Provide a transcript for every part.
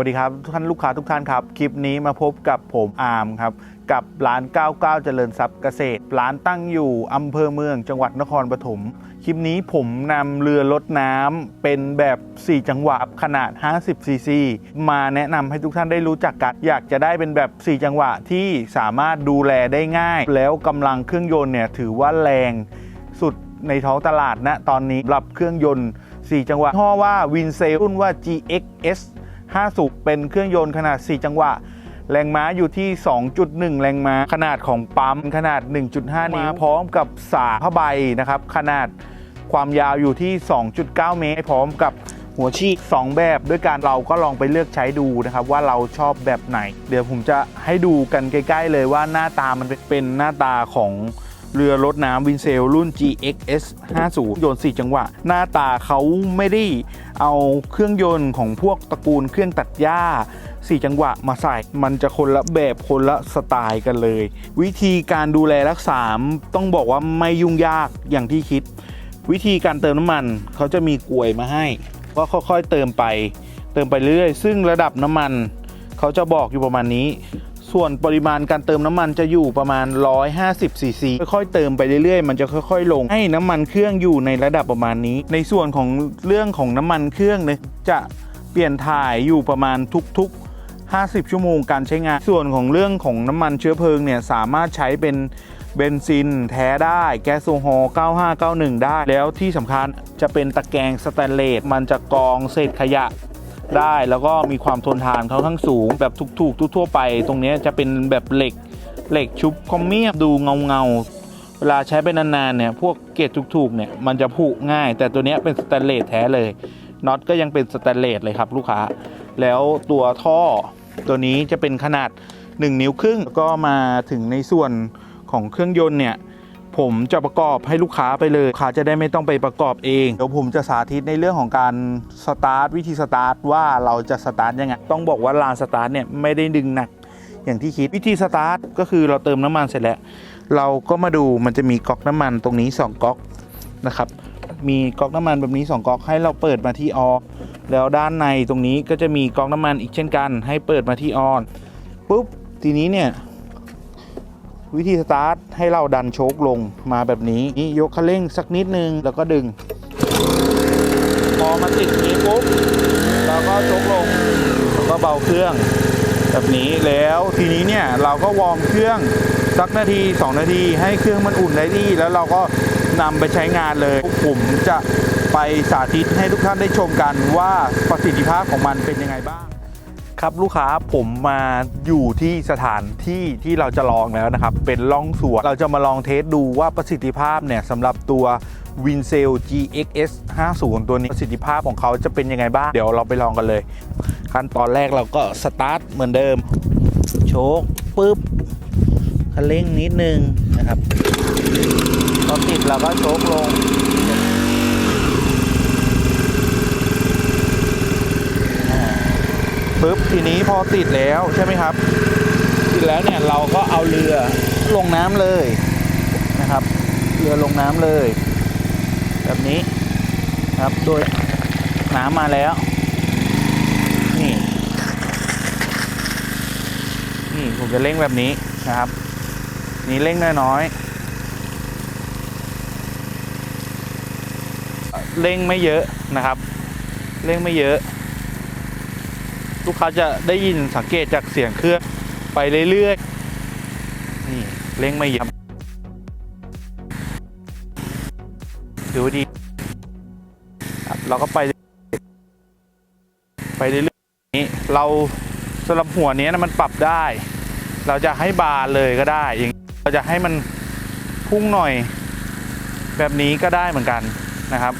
วัสดีครับทุกท่านลูกค้าทุกท่านครับ คลิปนี้มาพบกับผมอาร์มครับ กับร้าน 99 เจริญทรัพย์เกษตร ร้านตั้งอยู่อำเภอเมืองจังหวัดนครปฐมคลิปนี้ผมนำเรือลดน้ำเป็นแบบ 4 จังหวะขนาด 50 ซีซีมาแนะนำให้ทุกท่านได้รู้จักกันอยากจะได้เป็นแบบ 4 จังหวะที่สามารถดูแลได้ง่าย แล้วกำลังเครื่องยนต์เนี่ยถือว่าแรงสุดในท้องตลาดนะตอนนี้รับเครื่องยนต์ 4 จังหวะยี่ห้อว่าวินเซลรุ่นว่า GXS 50เป็นเครื่องยนต์ขนาด 4 จังหวะ แรงม้าอยู่ที่ 2.1 แรงม้า ขนาดของปั๊มขนาด 1.5 นิ้วพร้อมกับสาผ้าใบนะครับ ขนาดความยาวอยู่ที่ 2.9 เมตร พร้อมกับหัวฉีด2แบบด้วยการเราก็ลองไปเลือกใช้ดูนะครับ ว่าเราชอบแบบไหน เดี๋ยวผมจะให้ดูกันใกล้ ๆ เลยว่าหน้าตามันเป็นหน้าตาของ เรือรถน้ำวินเซลรุ่น GXS 50 ยนต์ 4 จังหวะ หน้าตาเขาไม่ได้เอาเครื่องยนต์ของพวกตระกูลเครื่องตัดหญ้า 4 จังหวะมาใส่ มันจะคนละแบบคนละสไตล์กันเลย วิธีการดูแลรักษาต้องบอกว่าไม่ยุ่งยากอย่างที่คิด วิธีการเติมน้ำมันเขาจะมีกลวยมาให้ ก็ค่อยๆเติมไป เติมไปเรื่อยๆซึ่งระดับน้ำมัน เขาจะบอกอยู่ประมาณนี้ ส่วนปริมาณการเติมน้ำมันจะอยู่ประมาณ 150ซีซีค่อยๆเติมไปเรื่อยๆ มันจะค่อย ๆ ลงให้น้ำมันเครื่องอยู่ในระดับประมาณนี้ ในส่วนของเรื่องของน้ำมันเครื่องเนี่ยจะเปลี่ยนถ่ายอยู่ประมาณทุกๆ50 ชั่วโมงการใช้งาน ส่วนของเรื่องของน้ำมันเชื้อเพลิงเนี่ยสามารถใช้เป็นเบนซินแท้ได้ แก๊สโซฮอล์9591 ได้ แล้วที่สำคัญจะเป็นตะแกรงสแตนเลส มันจะกรองเศษขยะ ได้แล้วก็มีความทนทานค่อนข้างสูง แบบถูกๆทั่วไป ตรงนี้จะเป็นแบบเหล็กเหล็กชุบคอมเมียบดูเงาเงาๆเวลาใช้ไปนานๆเนี่ยพวกเกรดถูกๆเนี่ยมันจะผุง่าย แต่ตัวนี้เป็นสแตนเลสแท้เลยน็อตก็ยังเป็นสแตนเลสเลยครับลูกค้า แล้วตัวท่อตัวนี้จะเป็นขนาด 1 นิ้วครึ่งก็มาถึงในส่วนของเครื่องยนต์เนี่ย ผมจะประกอบให้ลูกค้าไปเลยลูกค้าจะได้ไม่ต้องไปประกอบเองเดี๋ยวผมจะสาธิตในเรื่องของการสตาร์ทวิธีสตาร์ทว่าเราจะสตาร์ทยังไงต้องบอกว่าลานสตาร์ทเนี่ยไม่ได้ดึงหนักอย่างที่คิดวิธีสตาร์ทก็คือเราเติมน้ำมันเสร็จแล้ว เราก็มาดูมันจะมีก๊อกน้ำมันตรงนี้ 2ก๊อกนะครับมีก๊อกน้ำมันแบบนี้ 2ก๊อกให้เราเปิดมาที่ออแล้วด้านในตรงนี้ก็จะมีก๊อกน้ำมันอีกเช่นกัน ให้เปิดมาที่ออนปุ๊บทีนี้เนี่ย วิธีสตาร์ทให้เราดันโชคลงมาแบบนี้นี่ยกคันเร่งสักนิดนึง แล้วก็ดึง พอมาติดนี้ปุ๊บเราก็โชคลงแล้วก็เบาเครื่อง แบบนี้แล้วทีนี้เนี่ยเราก็วอร์มเครื่องสักนาที 2 นาที ให้เครื่องมันอุ่นได้ที่ แล้วเราก็นำไปใช้งานเลยผมจะไปสาธิตให้ทุกท่านได้ชมกันว่าประสิทธิภาพของมันเป็นยังไงบ้าง ครับลูกค้าผมมาอยู่ที่สถานที่ที่เราจะลองแล้วนะครับ เป็นล่องสวนเราจะมาลองเทสดูว่าประสิทธิภาพเนี่ยสำหรับตัว w i n c e l GXS 50 ตัวนี้ประสิทธิภาพของเขาจะเป็นยังไงบ้าง เดี๋ยวเราไปลองกันเลย ขั้นตอนแรกเราก็สตาร์ทเหมือนเดิม โชคปุ๊บคันเร่งนิดนึงนะครับพอติดเราก็โชคลง ปุ๊บทีนี้พอติดแล้วใช่ไหมครับ ติดแล้วเนี่ยเราก็เอาเรือลงน้ำเลยนะครับ เรือลงน้ำเลย แบบนี้ครับโดยน้ำมาแล้วนี่นี่ผมจะเร่งแบบนี้นะครับ นี่เร่งน้อยๆเร่งไม่เยอะนะครับ เร่งไม่เยอะ ลูกค้าจะได้ยินสังเกตจากเสียงเครื่องไปเรื่อยๆนี่เร่งไม่ยับดูดีเราก็ไป ไปเรื่อยๆนี้เราสำหรับหัวนี้นะมันปรับได้ เราจะให้บานเลยก็ได้อย่างเราจะให้มันพุ่งหน่อยแบบนี้ก็ได้เหมือนกันนะครับ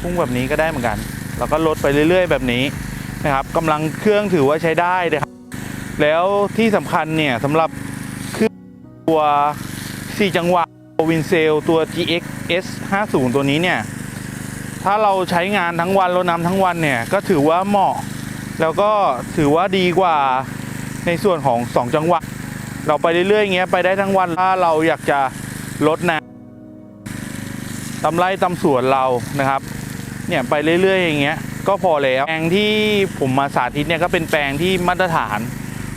พุ่งแบบนี้ก็ได้เหมือนกัน เราก็ลดไปเรื่อย ๆ แบบนี้ นะครับกำลังเครื่องถือว่าใช้ได้นะครับ แล้วที่สำคัญเนี่ยสำหรับเครื่องตัว 4 จังหวะวินเซลตัว GX S 50ตัวนี้เนี่ย ถ้าเราใช้งานทั้งวันรถน้ำทั้งวันเนี่ย ก็ถือว่าเหมาะ แล้วก็ถือว่าดีกว่าในส่วนของ 2 จังหวะ เราไปเรื่อยๆอย่างเงี้ยไปได้ทั้งวันถ้าเราอยากจะลดน้ำตำไร่ตำสวนเรานะครับ เนี่ยไปเรื่อยๆอย่างเงี้ย ก็พอแล้วแปลงที่ผมมาสาธิตเนี่ยก็เป็นแปลงที่มาตรฐาน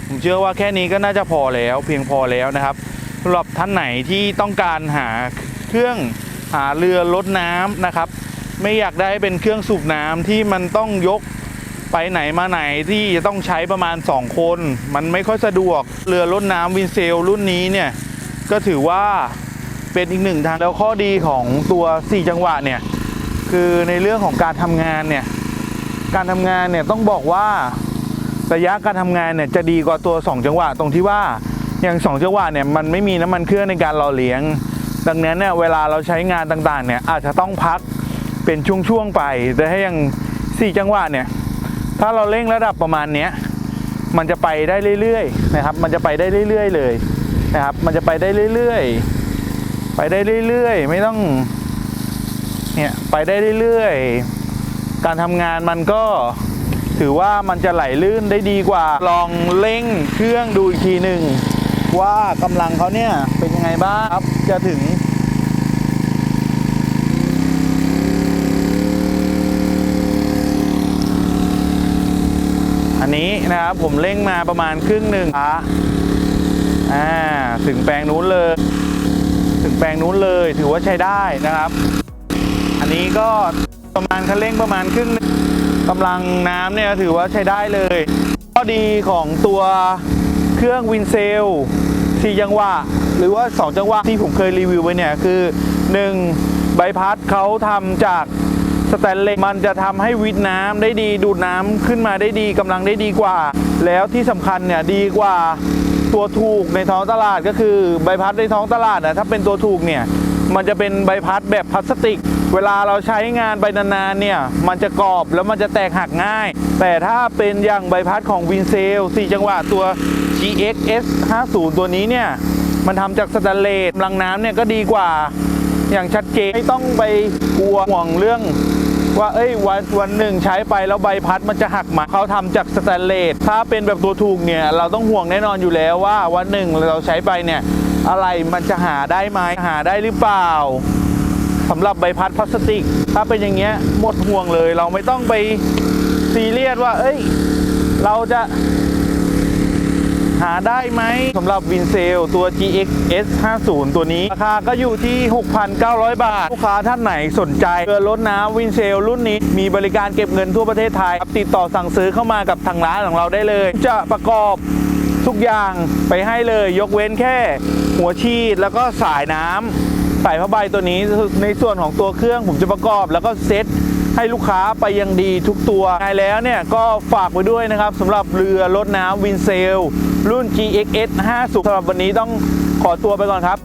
ผมเชื่อว่าแค่นี้ก็น่าจะพอแล้ว เพียงพอแล้วนะครับสำหรับท่านไหนที่ต้องการหาเครื่องหาเรือลดน้ำนะครับ ไม่อยากได้เป็นเครื่องสูบน้ำที่มันต้องยกไปไหนมาไหนที่จะต้องใช้ประมาณ 2 คน มันไม่ค่อยสะดวกเรือลดน้ำวินเซลรุ่นนี้เนี่ยก็ถือว่าเป็นอีกหนึ่งทางแล้วข้อดีของตัว 4 จังหวะเนี่ยคือในเรื่องของการทำงานเนี่ย การทำงานเนี่ยต้องบอกว่าระยะการทำงานเนี่ยจะดีกว่าตัว 2 จังหวะ ตรงที่ว่าอย่าง2จังหวะเนี่ยมันไม่มีน้ำมันเครื่องในการหล่อเลี้ยง ดังนั้นเนี่ยเวลาเราใช้งานต่างๆเนี่ยอาจจะต้องพักเป็นช่วงๆไป แต่ถ้าอย่าง4จังหวะเนี่ยถ้าเราเร่งระดับประมาณเนี้ยมันจะไปได้เรื่อยๆนะครับ มันจะไปได้เรื่อย ๆ เลยนะครับ มันจะไปได้เรื่อยๆ ไปได้เรื่อยๆ ไม่ต้องเนี่ยไปได้เรื่อยๆ การทำงานมันก็ถือว่ามันจะไหลลื่นได้ดีกว่า ลองเร่งเครื่องดูอีกทีหนึ่งว่ากำลังเขาเนี่ยเป็นยังไงบ้างครับจะถึงอันนี้นะครับผมเร่งมาประมาณครึ่งหนึ่งอะอ่าถึงแปลงนู้นเลย ถึงแปลงนู้นเลยถือว่าใช้ได้นะครับ อันนี้ก็ ประมาณคันเร่งประมาณครึ่งกำลังน้ำเนี่ยถือว่าใช้ได้เลยข้อดีของตัวเครื่องวินเซล4จังหวะหรือว่า 2 จังหวะที่ผมเคยรีวิวไว้เนี่ยคือ 1. ใบพัดเขาทำจากสแตนเลสมันจะทำให้วิทน้ำได้ดีดูดน้ำขึ้นมาได้ดีกำลังได้ดีกว่า แล้วที่สำคัญเนี่ยดีกว่าตัวถูกในท้องตลาดก็คือใบพัดในท้องตลาดนะถ้าเป็นตัวถูกเนี่ยมันจะเป็นใบพัดแบบพลาสติก เวลาเราใช้งานไปนานๆเนี่ยมันจะกรอบแล้วมันจะแตกหักง่าย แต่ถ้าเป็นอย่างใบพัดของวินเซล4จังหวะตัว GXS 50ตัวนี้เนี่ยมันทำจากสแตนเลสกำลังน้ำเนี่ยก็ดีกว่าอย่างชัดเจนไม่ต้องไปกลัวห่วงเรื่องว่าเอ้ยวันวันหนึ่งใช้ไปแล้วใบพัดมันจะหักมาเขาทำจากสแตนเลสถ้าเป็นแบบตัวถูกเนี่ยเราต้องห่วงแน่นอนอยู่แล้วว่าวันหนึ่งเราใช้ไปเนี่ยอะไรมันจะหาได้ไหมหาได้หรือเปล่า สำหรับใบพัดพลาสติก ถ้าเป็นอย่างเงี้ยหมดห่วงเลย เราไม่ต้องไปซีเรียสว่า เอ้ย เราจะหาได้ไหมสำหรับวินเซลตัว GXS 50ตัวนี้ ราคาก็อยู่ที่ 6,900 บาท ลูกค้าท่านไหนสนใจเรือรถน้ำวินเซลรุ่นนี้ มีบริการเก็บเงินทั่วประเทศไทย ติดต่อสั่งซื้อเข้ามากับทางร้านของเราได้เลย จะประกอบทุกอย่างไปให้เลย ยกเว้นแค่ หัวฉีดแล้วก็สายน้ำ สายผ้าใบตัวนี้ในส่วนของตัวเครื่องผมจะประกอบ แล้วก็เซ็ตให้ลูกค้าไปยังดีทุกตัวไงแล้วเนี่ยก็ฝากไว้ด้วยนะครับสำหรับเรือรถน้ำวินเซล รุ่น GXS 50สำหรับวันนี้ต้องขอตัวไปก่อนครับ